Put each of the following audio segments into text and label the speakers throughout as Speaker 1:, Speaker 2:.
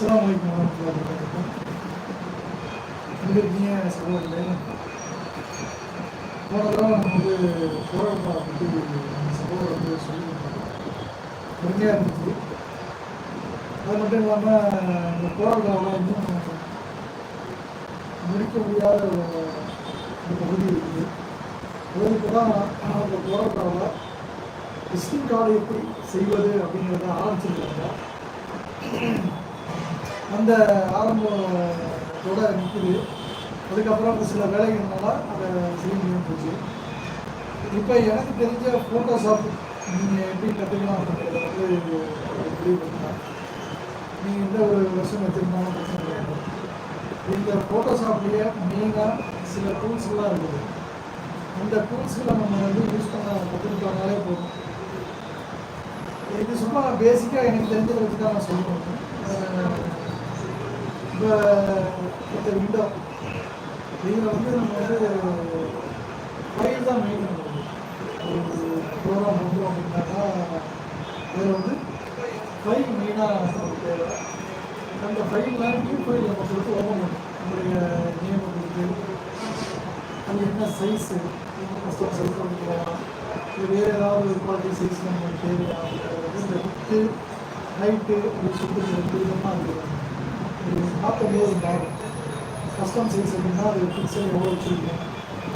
Speaker 1: அஸ்லாம் வலைக்கம் வரமத்துல்லாஹி வபரகாத்துஹு எங்கே இருக்கீங்க சகோதரர்களே போன தடவை நம்ம வந்து போராட்டத்தை பற்றி நம்ம சகோதரர் வந்து சொல்லியிருந்தாங்க பெருமையாக இருந்துச்சு அது மட்டும் இல்லாமல் இந்த போராட்டத்தில் இன்னும் முடிக்க முடியாத ஒரு பகுதி இருக்குது அதாவது இப்போ தான் அந்த போராட்டத்தில் விசிட்டிங் கார்டு எப்படி செய்வது அப்படிங்கிறத ஆரம்பிச்சிருக்காங்க அந்த ஆரம்பத்தோட நிற்குது அதுக்கப்புறம் சில வேலைகள்னால அதை செய்ய போச்சு. இப்போ எனக்கு தெரிஞ்ச ஃபோட்டோஷாப் நீங்கள் எப்படி கற்றுக்கலாம் அப்படிங்கிறத வந்து தெளிவுபடுத்தலாம் நீங்கள் எந்த ஒரு வருஷம் வச்சுருந்தாலும் பிரச்சனை கிடையாது இந்த ஃபோட்டோஷாப்லேயே மெயினாக சில டூல்ஸ்லாம் இருக்குது. அந்த டூல்ஸ்களை நம்ம வந்து யூஸ் பண்ண கற்றுக்கிட்டோம்னாலே போதும். இது சும்மா பேசிக்காக எனக்கு தெரிஞ்சதை வச்சு தான் நான் சொல்லுவேன் இப்போ இந்த விண்டோ இதில் வந்து நம்ம வந்து ஃபைல் தான் மெயின் ஒரு ப்ரோக்ராம் வந்து அப்படின்னாக்கா அதில் வந்து ஃபைல் மெயினாக நமக்கு தேவை அந்த ஃபைல்லாம் நியூ ஃபைல் நம்ம கொடுத்து ஓப்பன் பண்ணும் நம்மளுடைய நேம் கொடுத்து அது என்ன சைஸு ஃபஸ்ட்டு சைஸ் பண்ணிக்கலாம் இது வேறு ஏதாவது ஒரு குவாலிட்டி சைஸ் நம்ம தேவையா இந்த விட்டு ஹைட்டு அப்படி சொல்லிட்டு ரெண்டு விதமாக இருக்குது இது பார்க்கும்போது மாறும் கஸ்டம் சைஸ் அப்படின்னா அது பிக்சர் எவ்வளோ வச்சுருக்கோம்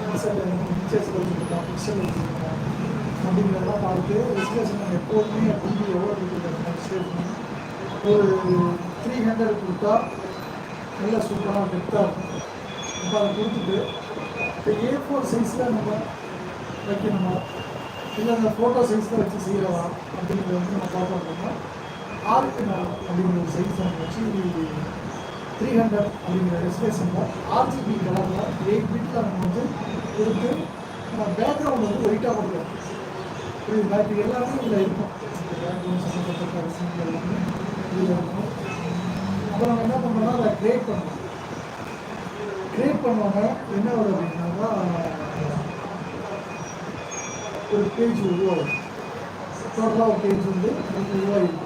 Speaker 1: பிக்சல் பிக்சர்ஸ் வச்சுருக்கோம் பிக்சர் வச்சுருக்கோம் அப்படிங்கிறதெல்லாம் பார்த்து ரெஜிஸ்ட்ரேஷன் நம்ம எப்போதுமே அப்படி எவ்வளோ இருக்குது ஒரு த்ரீ ஹண்ட்ரட் கொடுத்தா நல்ல சூப்பராக பெட்டாக இருக்கும் அப்போ அதை கொடுத்துட்டு இப்போ ஏ ஃபோர் சைஸில் நம்ம வைக்கணுமா? இல்லை அந்த ஃபோட்டோ சைஸில் வச்சு செய்யலாம் அப்படிங்கிறத வந்து நம்ம பார்த்தோம் அப்படின்னா ஆறுக்கு அப்படிங்கிற ஒரு சைஸ் வச்சு த்ரீ ஹண்ட்ரட் அப்படிங்கிற ரெஸ்ட்ரேஷனில் ஆர்ஜிபி கலரில் எயிட் பிட்டில் நம்ம வந்து கொடுத்து நம்ம பேக்ரவுண்ட் வந்து ஒயிட்டாக கொடுக்குறோம் புரியுது? பேக் எல்லாமே இதில் இருக்கும். பேக்ரவுண்ட் சம்மந்தப்பட்ட விஷயங்கள் எல்லாமே இதில் இருக்கும். அப்புறம் நம்ம என்ன பண்ணுறோம்னா அதை கிரியேட் பண்ணணும். கிரியேட் பண்ணோன்னா என்ன வரும் அப்படின்னாக்கா ஒரு பேஜ் உருவாகும். டோட்டலாக ஒரு பேஜ் வந்து நமக்கு உருவாகிருக்கும்.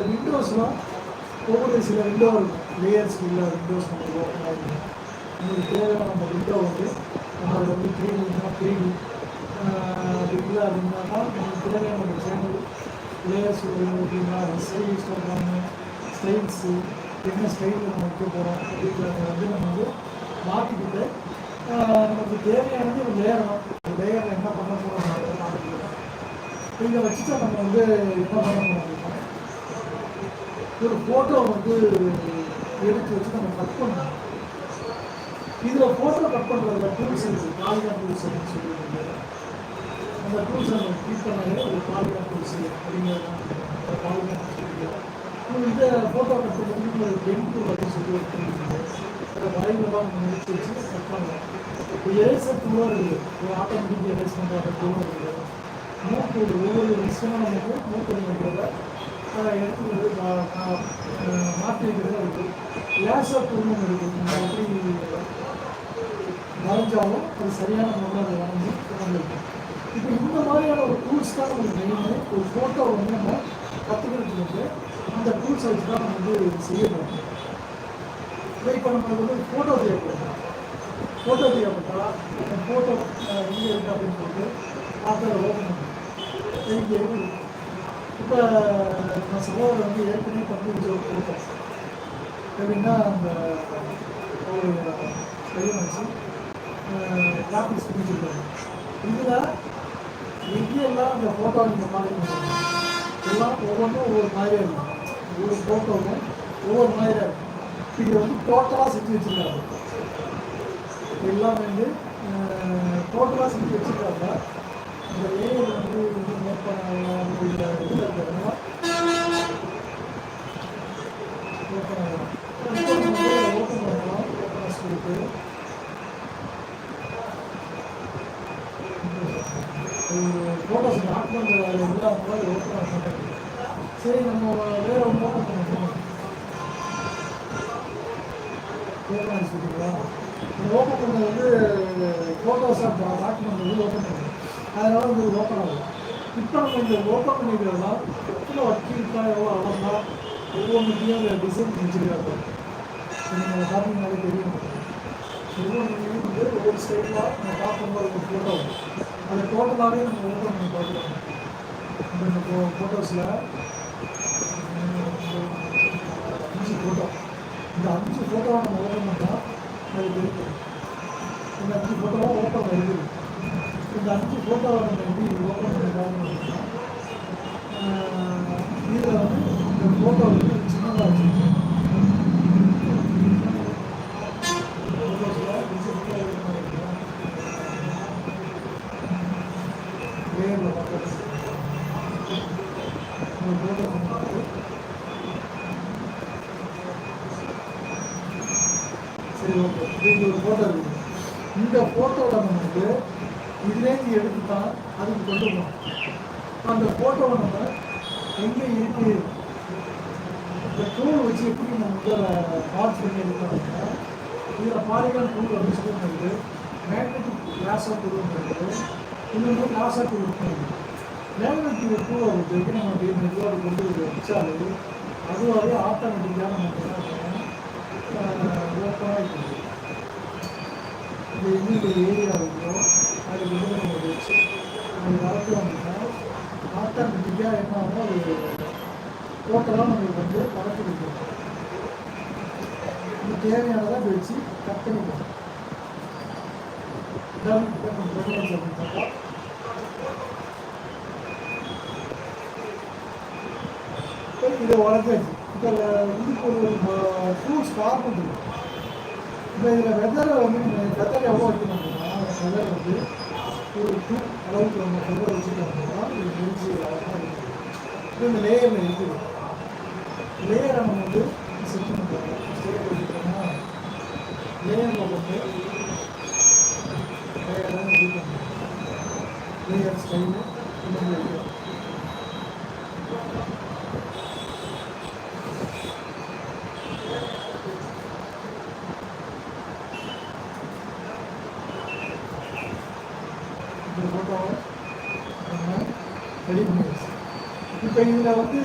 Speaker 1: இந்த விண்டோஸ்லாம் ஒவ்வொரு சில விண்டோ இருக்கும் லேயர்ஸ் உள்ள விண்டோஸ் நமக்கு ஓப்பன் தேவையான அந்த விண்டோ வந்து நம்மளோட வந்து த்ரீ டினா த்ரீ டி இல்லை அப்படின்னா நமக்கு தேவையான நம்ம சேனல் லேயர்ஸ் அப்படின்னா ஸ்டைல் யூஸ் பண்ணுறாங்க ஸ்டைல்ஸு என்ன ஸ்டைலில் நம்ம வைக்க போகிறோம் அப்படிங்கிறத வந்து நம்ம வந்து மாற்றிக்கிட்டு நமக்கு தேவையானது ஒரு லேயர் தான். ஒரு லேயரில் என்ன பண்ண போகிறோம் மாற்றிக்கலாம் இதை வச்சுட்டு நம்ம வந்து என்ன பண்ண போகிறோம் ஒரு ஃபோட்டோ வந்து எடுத்து வச்சு நம்ம கட் பண்ணலாம் இதில் ஃபோட்டோ கட் பண்ணுறதுல டூல்ஸ் இருக்குது பாலிகான் டூல்ஸ் அப்படின்னு சொல்லியிருக்காங்க. அந்த டூல்ஸ் நம்ம கிளிக் பண்ணாலே ஒரு பாலிகான் டூல்ஸ் அப்படிங்கிறது பாலிகான் இந்த ஃபோட்டோ கட் பண்ணுறதுக்கு ஒரு பென் டூல் அப்படின்னு சொல்லி ஒரு tool இருக்குது அதை வரைவுலாம் முடிச்சு வச்சு கட் பண்ணலாம். இப்போ எரேசர் டூலும் இருக்குது. ஒரு ஆட்டோமேட்டிக் எரேஸ் பண்ணுற அந்த டூலும் இருக்குது. மூக்கு ஒவ்வொரு விஷயமும் நமக்கு மூக்கு நினைக்கிறத எடுத்து வந்து மாற்றி இருக்குது. லேசர் டூலும் இருக்குது நம்ம எப்படி வரைஞ்சாலும் அது சரியான முறையில் அதை வரைஞ்சி வரைஞ்சிருக்கும் இப்போ இந்த மாதிரியான ஒரு டூல்ஸ் தான் நம்ம மெயின் ஒரு ஃபோட்டோ வந்து நம்ம கற்றுக்கிறதுக்கு வந்து அந்த டூல்ஸ் வச்சு தான் நம்ம வந்து செய்ய போகிறோம் இப்போ இப்போ நம்மளுக்கு வந்து ஃபோட்டோ தேவைப்படும் ஃபோட்டோ தேவைப்பட்டா ஃபோட்டோ எங்கே இருக்குது அப்படின்னு சொல்லிட்டு பார்த்து அதை ஓப்பன் இப்போ நான் சகோதரர் வந்து ஏற்கனவே பங்கு ஜோக் கொடுத்தேன் எப்படின்னா அந்த ஒரு பெரிய மனுஷன் கிராஃபிக்ஸ் பண்ணிச்சிருக்காங்க இதில் எங்கெல்லாம் அந்த ஃபோட்டோ இந்த மாதிரி எல்லாம் ஒவ்வொன்றும் ஒவ்வொரு மாதிரியாக இருக்கும். ஒவ்வொரு ஃபோட்டோவும் ஒவ்வொரு மாதிரியாக இருக்கும். இது வந்து டோட்டலாக செஞ்சு வச்சுருக்காங்க எல்லாம் வந்து டோட்டலாக செஞ்சு வச்சுருக்காங்க. இந்த லேயர் வந்து வந்து நோட் ஓப்பன் பண்ணலாம் போய் ஓப்பன் சரி நம்ம வேறு ஒன்று ஓப்பன் ஓப்பன் சொல்லிங்களா ஓப்பன் பண்ணது வந்து ஃபோட்டோஸ் டாக்குமெண்ட் வந்து ஓப்பன் பண்ணுவோம் அதனால் வந்து ஓப்பன் ஆகும் இப்போ நம்ம இந்த ஓப்பன் பண்ணிக்கிறதுனா எவ்வளோ ஒர்க் இருக்கா எவ்வளோ அழகா ஒவ்வொன்றுத்தையும் அந்த டிசைன் செஞ்சுக்கிறாங்க நீங்கள் அதை பார்த்தீங்கன்னாலே தெரியும் ஒவ்வொன்றுலையும் வந்து ஒவ்வொரு ஸ்டைலாக நம்ம பார்க்கும்போது ஒரு ஃபோட்டோ அதை டோட்டலாகவே நம்ம ஓப்பன் பண்ணி பார்க்கலாம். இந்த ஃபோட்டோஸில் அஞ்சு ஃபோட்டோ இந்த அஞ்சு ஃபோட்டோவை நம்ம ஓப்பன் பண்ணால் அது தெரியும். இந்த அஞ்சு ஃபோட்டோவும் ஓப்பன் இருக்குது இந்த அஞ்சு ஃபோட்டோவை நம்ம எப்படி ஓப்பன் இதில் வந்து இந்த ஃபோட்டோ வந்து சின்னதாக வச்சுருக்கோம் இந்த வந்து சரி ஓகே இது ஒரு ஃபோட்டோ இருக்குது இந்த ஃபோட்டோவில் நம்ம வந்து அதுக்கு கொண்டு போகணும் அந்த ஃபோட்டோவை நம்ம எங்கே இருக்கு? இந்த டூல் வச்சு எப்படி நம்ம முதல்ல பார்ட்ஸ் பண்ணி எடுக்கணும்னா இதில் பாலிகான் டூல் அப்படின்னு சொல்லி இருக்குது மேக்னெட்டிக் கிளாஸாக டூல் இருக்குது இன்னொன்று கிளாஸாக டூல் இருக்குது மேக்னெட்டிக் டூல் வந்து நம்ம அப்படியே மெதுவாக கொண்டு வச்சாலே அதுவாகவே ஆட்டோமேட்டிக்காக நமக்கு என்ன பண்ணணும்? ஓப்பனாக இருக்குது இந்த எந்தெந்த ஏரியா இருக்கோ அது வந்து நம்ம வச்சு அது வளர்த்தோம் அப்படின்னா ஆட்டோமேட்டிக்காக என்ன ஆகும் அது டோட்டலாக நம்ம வந்து வளர்த்து கொடுக்கும் இது தேவையானதாக வச்சு கட் பண்ணிக்கலாம் அப்படின்னாக்கா இதை வளர்த்தாச்சு இப்போ இதுக்கு ஒரு ஃப்ரூட்ஸ் ஃபார்ம் இருக்கு இப்போ இதில் வெதரை வந்து நீங்கள் வெதர் எவ்வளோ வைக்கணும் வெதர் வந்து ஒரு டூ அளவுக்கு நம்ம வெதர் வச்சுட்டோம்னா இது முடிஞ்சு அழகாக இருக்கும் இந்த லேயரில் இருக்குது லேயரை நம்ம வந்து செட் பண்ணுறோம் ஸ்டேட் வச்சுட்டோம்னா லேயரில் வந்து லேயரெல்லாம் இது பண்ணுறோம் லேயர் ஸ்டைலு இன்னும் வைக்கிறோம் இந்த ஃபோட்டோவை நம்ம ரெடி பண்ணியாச்சு இப்போ இதில் வந்து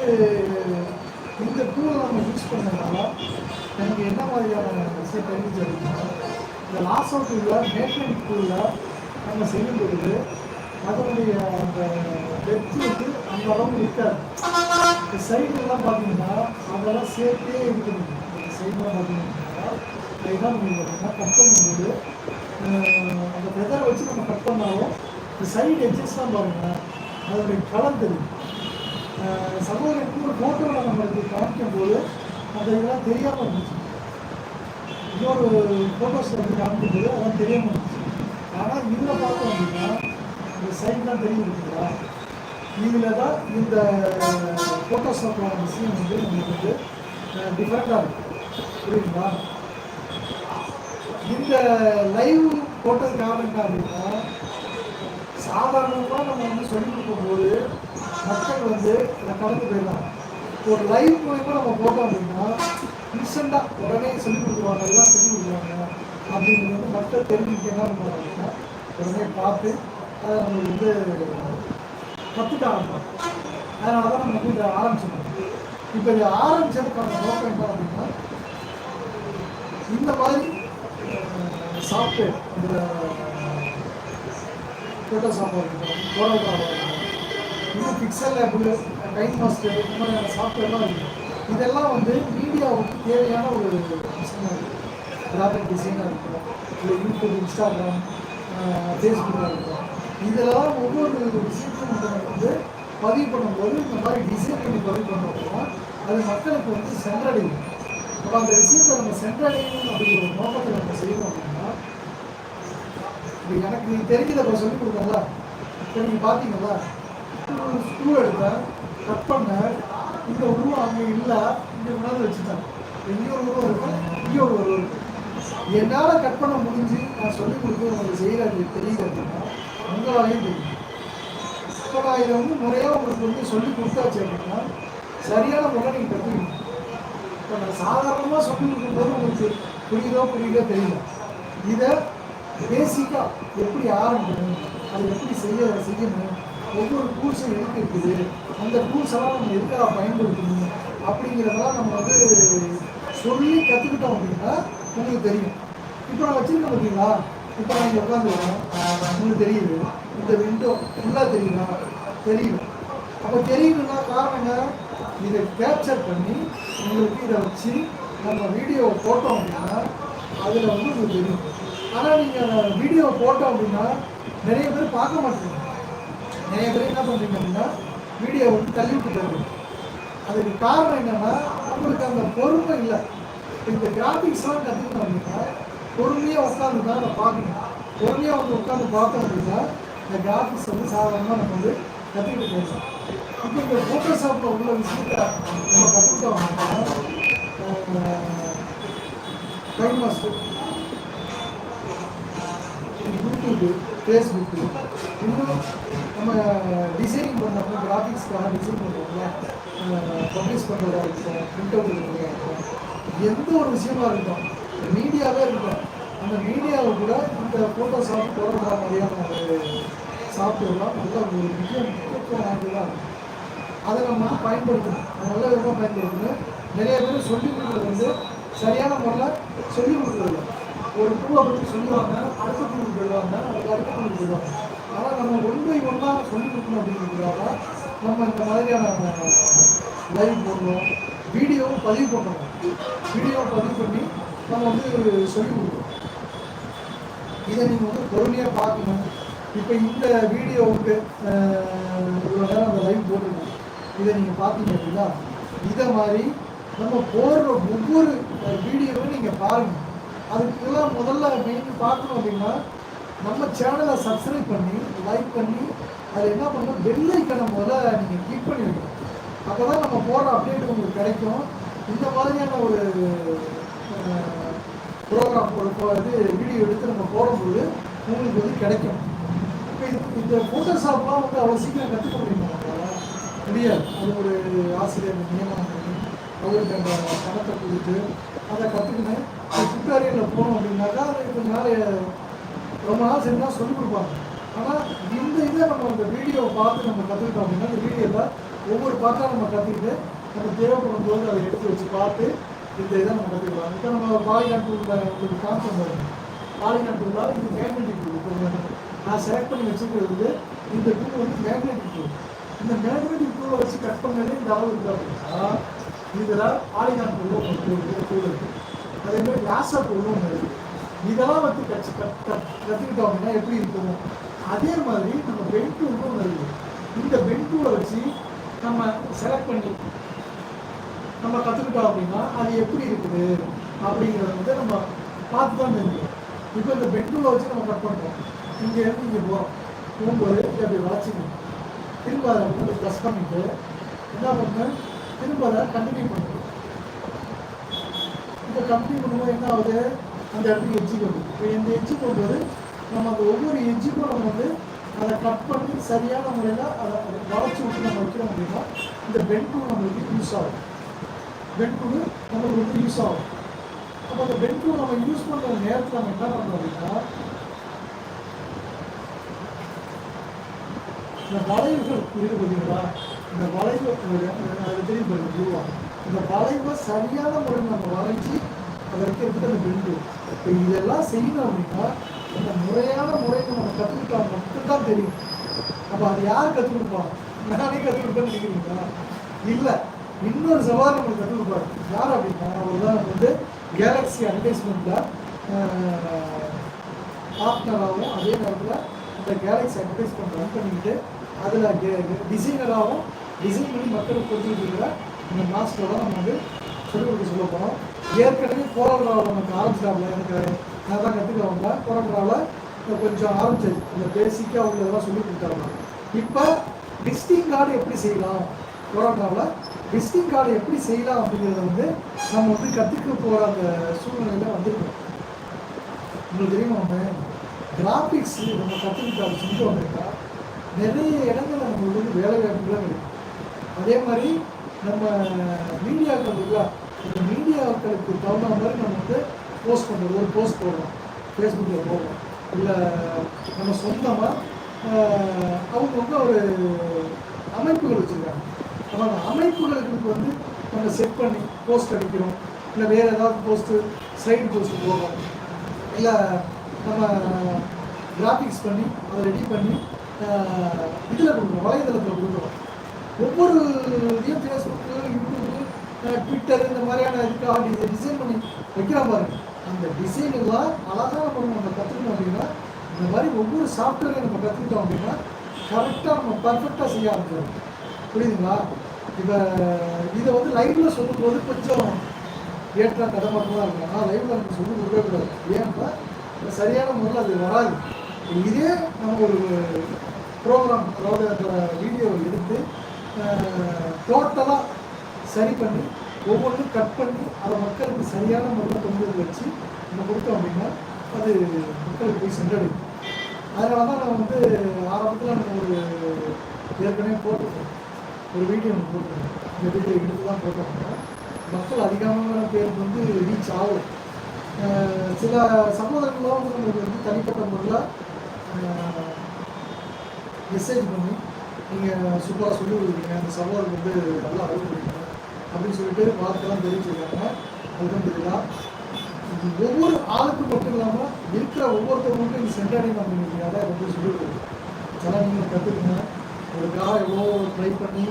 Speaker 1: இந்த டூலை நம்ம யூஸ் பண்ணதுனால எனக்கு என்ன மாதிரியான விஷயம் தெரிஞ்சு அப்படின்னா இந்த லாஸ் அவுட்டில் டூலில் நம்ம செய்யும் பொழுது அதனுடைய அந்த டெப்த் வந்து அந்த அளவுக்கு இருக்காது. இந்த சைடுலாம் பார்த்தீங்கன்னா அதெல்லாம் சேர்த்தே இருக்குது இந்த சைடெலாம் பார்த்தீங்கன்னா இதான் பார்த்தீங்கன்னா கட் பண்ணும்போது அந்த வெதரை வச்சு நம்ம கட் பண்ணாலும் இந்த சைடு எட்ஜஸ்லாம் பாருங்க அதனுடைய கலர் தெரியும். அஹ், சகோதரனுக்கு ஒரு ஃபோட்டோவில் நம்மளுக்கு காமிக்கும் போது அந்த இதெல்லாம் தெரியாமல் இருந்துச்சு. இன்னொரு ஃபோட்டோஸ் வந்து காமிக்கும் அதெல்லாம் தெரிய இருந்துச்சு. ஆனால் இதில் பார்த்தோம் அப்படின்னா இந்த சைட்லாம் தெரியும் இருக்குதுங்களா இதில் தான் இந்த ஃபோட்டோஷாப்போட விஷயம் வந்து நம்மளுக்கு வந்து டிஃப்ரெண்ட்டாக இருக்கும். புரியுங்களா இந்த லைவ் போட்டது காரணம் என்ன அப்படின்னா சாதாரணமாக நம்ம வந்து சொல்லிக் கொடுக்கும்போது மக்கள் வந்து இதை கடந்து போயிடலாம் ஒரு லைவ் மூலயமா நம்ம போட்டோம் அப்படின்னா ரீசெண்டாக உடனே சொல்லிக் கொடுக்குவாங்க எல்லாம் சொல்லிக் கொடுக்குறாங்க அப்படிங்கிறது வந்து மக்கள் தெரிஞ்சுக்க என்ன பண்ணுவாங்க அப்படின்னா உடனே பார்த்து அதை நம்மளுக்கு வந்து கற்றுக்க ஆரம்பிப்பாங்க அதனால தான் நம்ம வந்து இதை ஆரம்பிச்சிருக்கோம். இப்போ இதை ஆரம்பிச்சதுக்கான நோக்கம் என்ன அப்படின்னா இந்த மாதிரி சாஃப்ட்வேர் இந்த ஃபோட்டோஷாப்பாக இருக்கட்டும் ஃபோட்டோகிராஃபாக இருக்கட்டும் இன்னும் பிக்சல் லேபிள் டைம் மாஸ்டர் இந்த மாதிரியான சாஃப்ட்வேர்லாம் இருக்குது இதெல்லாம் வந்து மீடியாவுக்கு தேவையான ஒரு விஷயமா இருக்குது கிராஃபிக் டிசைனாக இருக்கட்டும் இல்லை யூடியூப் இன்ஸ்டாகிராம் ஃபேஸ்புக்காக இருக்கட்டும் இதெல்லாம் ஒவ்வொரு விஷயத்தையும் வந்து நம்ம வந்து பதிவு பண்ணும்போது இந்த மாதிரி டிசைன் பண்ணி பதிவு பண்ணுறோம்னா அது மக்களுக்கு வந்து சென்றடையும். அப்போ அந்த விஷயத்தை நம்ம சென்றடையணும் அப்படிங்கிற ஒரு நோக்கத்தை நம்ம செய்யணும் அப்படின்னா இப்போ எனக்கு நீங்கள் தெரிஞ்சதை சொல்லி சொல்லிக் கொடுத்தல இப்போ நீங்கள் பார்த்தீங்களா? ஒரு ஸ்க்ரூ எடுத்தேன். கட் பண்ண இந்த உருவம் அங்கே இல்லை இங்கே கொண்டாந்து வச்சுட்டேன் எங்கேயோ ஒரு உருவம் இருக்கும் இங்கே ஒரு உருவம் இருக்கும் என்னால் கட் பண்ண முடிஞ்சு நான் சொல்லிக் கொடுத்து உங்களுக்கு செய்கிறது தெரியுது அப்படின்னா உங்களாலையும் தெரியும் இப்போ நான் இதை வந்து முறையாக உங்களுக்கு வந்து சொல்லி கொடுத்தாச்சு அப்படின்னா சரியான முறை நீங்கள் கற்றுக்கணும் இப்போ நான் சாதாரணமாக சொல்லி கொடுக்கும்போது உங்களுக்கு புரியுதோ புரியுதோ தெரியல. இதை பேசிக்காக எப்படி ஆரம்பிக்கணும் அது எப்படி செய்ய செய்யணும் ஒவ்வொரு டூல்ஸும் எதுக்கு இருக்குது? அந்த டூல்ஸ் எல்லாம் நம்ம எதுக்காக பயன்படுத்தணும்? அப்படிங்கிறதெல்லாம் நம்ம வந்து சொல்லி கற்றுக்கிட்டோம் அப்படின்னா உங்களுக்கு தெரியும். இப்போ நான் வச்சுருக்கேன் பார்த்தீங்களா இப்போ நான் இங்கே உட்காந்துருக்கேன் உங்களுக்கு தெரியுது. இந்த விண்டோ ஃபுல்லாக தெரியுதா? தெரியும் அப்போ தெரியுதுன்னா காரணம் என்ன? இதை கேப்சர் பண்ணி உங்களுக்கு இதை வச்சு நம்ம வீடியோவை போட்டோம் அப்படின்னா அதில் வந்து உங்களுக்கு தெரியும். ஆனால் நீங்கள் வீடியோ போட்டோம் அப்படின்னா நிறைய பேர் பார்க்க மாட்டேங்க. நிறைய பேர் என்ன பண்ணுறீங்க அப்படின்னா வீடியோ வந்து தள்ளி விட்டுட்டு அதுக்கு காரணம் என்னன்னா உங்களுக்கு அந்த பொறுமை இல்லை. இந்த கிராஃபிக்ஸ்லாம் கற்றுக்கணும் அப்படின்னா பொறுமையாக உட்காந்து தான் அதை பார்க்கணும். பொறுமையாக வந்து உட்காந்து பார்த்தோம் அப்படின்னா இந்த கிராஃபிக்ஸ் வந்து சாதாரணமாக நம்ம வந்து கற்றுக்கிட்டு போகணும் இப்போ இந்த ஃபோட்டோஷாப்பில் உள்ள விஷயத்தை நம்ம கற்றுக்கிட்டோம் அப்படின்னா டைம் மாஸ்டர் யூடியூப்பு ஃபேஸ்புக்கு இன்னும் நம்ம டிசைனிங் பண்ணுறப்போ கிராஃபிக்ஸ்க்காக டிசைன் பண்ணுறோம்ல பப்ளிஷ் பண்ணுறதா இருக்கட்டும் பிரிண்ட் அவுட் பண்ணுறதா இருக்கும் எந்த ஒரு விஷயமா இருக்கும் மீடியாவே இருக்கும் அந்த மீடியாவில் கூட இந்த ஃபோட்டோஷாப் போடுற மாதிரியான ஒரு சாஃப்ட்வேர்லாம் நல்ல ஒரு மிக முக்கியத்துவம் வாய்ந்ததாக இருக்கும். அதை நம்ம வந்து பயன்படுத்தணும் நல்ல விதமாக பயன்படுத்தணும். நிறைய பேர் சொல்லிக் கொடுக்குறது வந்து சரியான முறையில் சொல்லிக் கொடுக்குறது ஒரு பூவை பற்றி சொல்லுவாங்க அடுத்த பூவுக்கு போயிடுவாங்க அதுக்கு அடுத்த பூவுக்கு போயிடுவாங்க. நம்ம ஒன் பை ஒன்னாக சொல்லிக் கொடுக்கணும் அப்படிங்கிறதுக்காக நம்ம இந்த மாதிரியான லைவ் போடுறோம் வீடியோவும் பதிவு பண்ணுறோம் வீடியோ பதிவு பண்ணி நம்ம வந்து சொல்லிக் கொடுக்குறோம் இதை நீங்கள் வந்து பொறுமையாக பார்க்கணும். இப்போ இந்த வீடியோவுக்கு இவ்வளோ நேரம் அந்த லைவ் போட்டுருக்கோம். இதை நீங்கள் பார்த்தீங்க அப்படின்னா இதை மாதிரி நம்ம போடுற ஒவ்வொரு வீடியோவும் நீங்கள் பாருங்கள் அதுக்கெல்லாம் முதல்ல மெயின் பார்க்கணும் அப்படின்னா நம்ம சேனலை சப்ஸ்கிரைப் பண்ணி லைக் பண்ணி அதை என்ன பண்ணணும்? வெள்ளைக்கணம் ஐக்கனை முதல்ல நீங்கள் கிளிக் பண்ணி வைக்கணும் அப்போ தான் நம்ம போடுற அப்டேட் உங்களுக்கு கிடைக்கும். இந்த மாதிரியான ஒரு ப்ரோக்ராம் ஒரு இது வீடியோ எடுத்து நம்ம போடும்போது உங்களுக்கு வந்து கிடைக்கும். இப்போ இது இந்த ஃபோட்டோஷாப்லாம் வந்து அவ்வளோ சீக்கிரம் கற்றுக்க முடியுமா நம்மளால? முடியாது. அது ஒரு ஆசிரியர் நியமனம் பண்ணி அவருக்கு அந்த பணத்தை கொடுத்து அதை கற்றுக்கினேன் டுட்டாரியலில் போனோம் அப்படின்னாக்கா அது கொஞ்ச நாள் ரொம்ப நாள் செஞ்சு சொல்லிக் கொடுப்பாங்க. ஆனால் இந்த இதை நம்ம அந்த வீடியோவை பார்த்து நம்ம கற்றுக்கிட்டோம் அப்படின்னா அந்த வீடியோவில் ஒவ்வொரு பாட்டாக நம்ம கற்றுக்கிட்டு நம்ம தேவைப்படும் போது அதை எடுத்து வச்சு பார்த்து இந்த இதை நம்ம கற்றுக்கலாம் இப்போ நம்ம பாலிகான் டூலில் உங்களுக்கு காமிச்சோம் பாருங்க பாலிகான் இது மேக்னெட்டிக் டூல் இப்போ நான் செலக்ட் பண்ணி வச்சுருக்கிறது வந்து இந்த டூல் வந்து மேக்னெட்டிக் டூல் இந்த மேக்னெட்டிக் டூலை வச்சு கட் பண்ணதே இந்த அளவு இருக்குது அப்படின்னா இதில் பாலிகான் ஒரு டூல் இருக்குது அதே மாதிரி லாஸ்டாக டூலும் ஒன்று இருக்குது இதெல்லாம் வந்து கற்று கத் கற்றுக்கிட்டோம் அப்படின்னா எப்படி இருக்கும் அதே மாதிரி நம்ம பென் டூலும் இந்த பென் டூலை வச்சு நம்ம செலக்ட் பண்ணி நம்ம கற்றுக்கிட்டோம் அப்படின்னா அது எப்படி இருக்குது அப்படிங்கிறத வந்து நம்ம பார்த்து தான் தெரிஞ்சுக்கணும் இப்போ இந்த பெட்ரூலை வச்சு நம்ம கட் பண்ணுறோம் இங்கே இருந்து இங்கே போகிறோம் போகும்போது இங்கே அப்படி வளர்ச்சிக்கணும் திரும்ப அதை வந்து ப்ளஸ் பண்ணிட்டு என்ன பண்ணுறேன் திரும்ப அதை கண்டினியூ பண்ணுறோம் இப்போ கண்டினியூ பண்ணும்போது என்ன ஆகுது? அந்த இடத்துக்கு எஜ்ஜி கொண்டு இப்போ இந்த எஜ்ஜி கொண்டு வந்து நம்ம அந்த ஒவ்வொரு எஜ்ஜுக்கும் நம்ம வந்து அதை கட் பண்ணி சரியான முறையில் அதை வளைச்சி விட்டு நம்ம வைக்கிறோம் அப்படின்னா இந்த பென் டூல் நம்மளுக்கு யூஸ் ஆகும். பென் டூல் நம்மளுக்கு வந்து யூஸ் ஆகும். அப்போ அந்த பென் டூல் நம்ம யூஸ் பண்ணுற நேரத்தில் நம்ம என்ன பண்ணுறோம் அப்படின்னா இந்த வளைவுகள் இருக்கு பார்த்தீங்களா இந்த வளைவு அது தெரியும் பாருங்க இந்த வளைவை சரியான முறையில் நம்ம வரைஞ்சி அதை இருக்குது அந்த பென் இப்போ இதெல்லாம் செய்யணும் அப்படின்னா அந்த முறையான முறைக்கு நம்ம கற்றுக்கிட்டா மட்டும்தான் தெரியும். அப்போ அது யார் கற்றுக் கொடுப்பா? நானே கற்றுக் கொடுப்பேன்னு நினைக்கிறீங்களா? இல்லை. இன்னொரு சவால் நம்மளுக்கு கற்றுக் கொடுப்பாரு. யார் அப்படின்னா அவர் தான் வந்து கேலக்ஸி அட்வர்டைஸ்மெண்ட்டில் பார்ட்னராகவும் அதே நேரத்தில் இந்த கேலக்ஸி அட்வர்டைஸ்மெண்ட் ரன் பண்ணிக்கிட்டு அதில் டிசைனராகவும் டிசைன் பண்ணி மக்களுக்கு கொடுத்துருக்கிற இருக்கிற இந்த மாஸ்டரை தான் நம்ம வந்து சொல்லிக் சொல்ல போகிறோம் ஏற்கனவே கோரல்ராவில் நமக்கு ஆரம்பிச்சிட்டாங்க எனக்கு நான் தான் வந்தேன் கோரல்ராவில் கொஞ்சம் ஆரம்பிச்சது. இந்த பேசிக்காக உள்ளதெல்லாம் சொல்லி கொடுத்தாங்க இப்போ விசிட்டிங் கார்டு எப்படி செய்யலாம்? கொரோனாவில் விசிட்டிங் கார்டு எப்படி செய்யலாம் அப்படிங்கிறத வந்து நம்ம வந்து கற்றுக்க போகிற அந்த சூழ்நிலையில் வந்துருக்கோம். உங்களுக்கு தெரியுமா ஒன்று கிராஃபிக்ஸ் நம்ம கற்றுக்கிட்டு செஞ்சு வந்திருக்கா நிறைய இடங்கள் நம்மளுக்கு வந்து வேலை வாய்ப்புகளும் கிடைக்கும். அதே மாதிரி நம்ம மீடியாக்கள் இருக்குல்ல மீடியாக்களுக்கு தகுந்த மாதிரி நம்ம வந்து போஸ்ட் பண்ணுறது ஒரு போஸ்ட் போடுறோம் ஃபேஸ்புக்கில் போடுறோம் இல்லை நம்ம சொந்தமாக அவங்க வந்து ஒரு அமைப்புகள் வச்சுருக்காங்க. நம்ம அந்த அமைப்புகளுக்கு வந்து நம்ம செட் பண்ணி போஸ்ட் அடிக்கிறோம். இல்லை வேறு ஏதாவது போஸ்ட்டு சைட் போஸ்ட் போடுறோம் இல்லை நம்ம கிராஃபிக்ஸ் பண்ணி அதை ரெடி பண்ணி இதில் கொடுக்குறோம் வலைதளத்தில் கொடுக்குறோம் ஒவ்வொரு இதையும் ஃபேஸ்புக் ட்விட்டர் இந்த மாதிரியான இதுக்காக டிசைன் பண்ணி வைக்கிற பாருங்க. அந்த டிசைன் எல்லாம் அழகாக நம்ம நம்ம கற்றுக்கணும் அப்படின்னா இந்த மாதிரி ஒவ்வொரு சாஃப்ட்வேரையும் நம்ம கற்றுக்கிட்டோம் அப்படின்னா கரெக்டாக நம்ம பர்ஃபெக்டாக செய்ய ஆரம்பிச்சிடும் புரியுதுங்களா? இப்போ இதை வந்து லைவ்ல சொல்லும்போது கொஞ்சம் ஏற்ற தடமாட்டமாக இருக்கும். ஆனால் லைவ்ல நம்ம சொல்லி கொடுக்கவே கூடாது. ஏன்னா சரியான முறையில் அது வராது. இதே நம்ம ஒரு ப்ரோக்ராம் அதாவது அந்த வீடியோ எடுத்து டோட்டலாக சரி பண்ணி ஒவ்வொன்றும் கட் பண்ணி அதை மக்களுக்கு சரியான முறையில் கொண்டு வந்து வச்சு நம்ம கொடுத்தோம் அப்படின்னா அது மக்களுக்கு போய் சென்றடையும். அதனால தான் நான் வந்து ஆரம்பத்தில் நம்ம ஒரு ஏற்கனவே போட்டிருக்கேன் ஒரு வீடியோ ஒன்று போட்டிருக்கேன் இந்த வீடியோ எடுத்து தான் போட்டோம். மக்கள் அதிகமான பேருக்கு வந்து ரீச் ஆகும் சில சகோதரர்களாக வந்து நம்மளுக்கு வந்து தனிப்பட்ட முறையில் மெசேஜ் பண்ணி நீங்கள் சூப்பராக சொல்லி கொடுக்குறீங்க. அந்த சகோதரர் வந்து நல்லா அறுவடை பண்ணிருக்கீங்க அப்படின்னு சொல்லிட்டு வார்த்தைலாம் தெரிவிச்சிருக்காங்க. அல்ஹம்துலில்லாஹ் ஒவ்வொரு ஆளுக்கும் மட்டும் இல்லாமல் இருக்கிற ஒவ்வொருத்தவங்களுக்கும் இது சென்றடையும் அப்படிங்கிறதுக்காக ரொம்ப சொல்லி சில நீங்கள் கற்றுக்குங்க காரை எவ்வளோ ட்ரை பண்ணி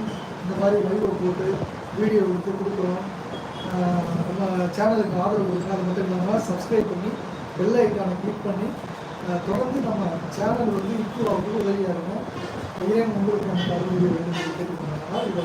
Speaker 1: இந்த மாதிரி லைவ் போட்டு வீடியோ எடுத்து கொடுக்குறோம். நம்ம சேனலுக்கு ஆதரவு கொடுங்க. அது மட்டும் இல்லாமல் சப்ஸ்கிரைப் பண்ணி பெல் ஐக்கானை கிளிக் பண்ணி தொடர்ந்து நம்ம சேனல் வந்து இப்போ உதவியாக இருக்கும். இதே உங்களுக்கு நம்ம தர வீடியோ வேணும்னு கேட்டுக்கோங்க இதை